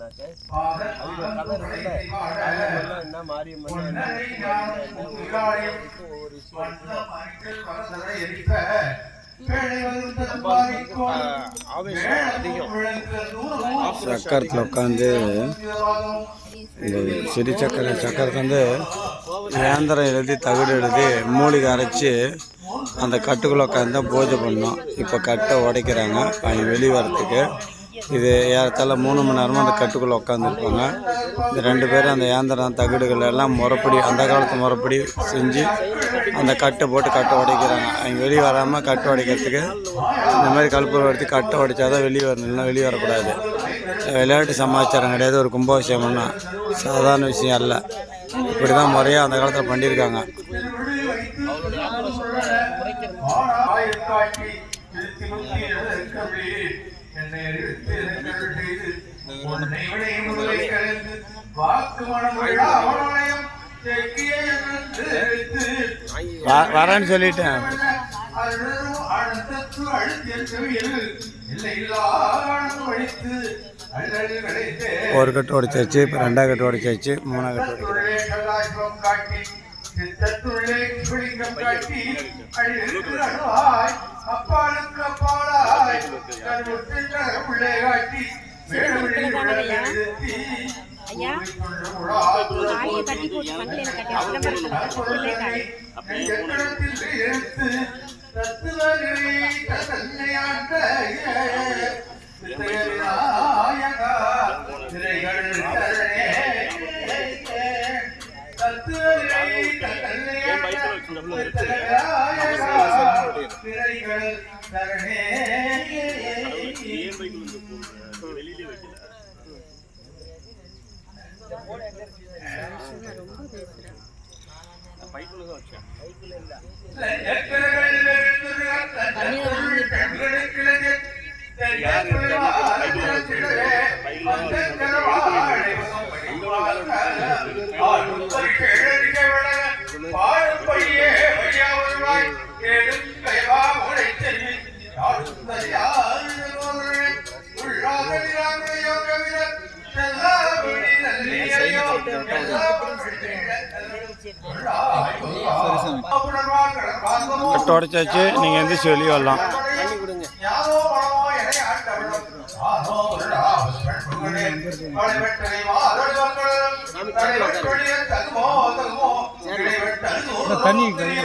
அவங்க இருக்குல்ல என்ன என்ன ஒவ்வொரு விஷயம் சக்கரத்தில் உட்காந்து இந்த சிறி சக்கரை சக்கரத்தை வந்து ஏந்திரம் எழுதி தகடு எழுதி மூலிகை அரைச்சி அந்த கட்டுக்குள்ளே உட்காந்து தான் பூஜை பண்ணோம். இப்போ கட்டை உடைக்கிறாங்க. அவங்க வெளியே வரத்துக்கு இது ஏறத்தாழ மூணு மணி நேரமாக அந்த கட்டுக்குள்ளே உட்காந்துருப்பாங்க இந்த ரெண்டு பேரும் அந்த ஏந்திரம் தகடுகள் எல்லாம் முறைப்படி அந்த காலத்து முறைப்படி செஞ்சு அந்த கட்டை போட்டு கட்டை உடைக்கிறாங்க. அவங்க வெளியே வராமல் கட்டை உடைக்கிறதுக்கு இந்த மாதிரி கல்பூரம் எடுத்து கட்டை உடைச்சாதான் வெளியே வரணும்னா வெளியே வரக்கூடாது. விளையாட்டு சமாச்சாரம் கிடையாது ஒரு கும்பாபிஷேகம்னா. சாதாரண விஷயம் அல்ல. இப்படி தான் முறையாக அந்த காலத்தில் பண்ணியிருக்காங்க. வ- வரேன்னு சொல்லிட்டேன். ஒரு கட்டு உடைச்சாச்சு இப்போ ரெண்டாவது கட்டு உடைச்சாச்சு மூணாவது கட்டு சித்தத்துள்ளே வெளிங்கம் காட்டி அழிவுக்கு அணுவாய் அப்பாலுக்கு அப்பாலாய் கருவுற்றின் உள்ளே காட்டி ஐயா தாலியை கட்டி போட்டு மண்ணில் கட்டி சிதம்பரத்தில் கட்டி உள்ளே காடி கட்டு உடைச்சாச்சு நீங்கள் எந்திரிச்சு வெளியே வரலாம் தண்ணி தொடச்சாச்சு யாரோ பணமோ வெளியே வரலாம். தண்ணி தண்ணி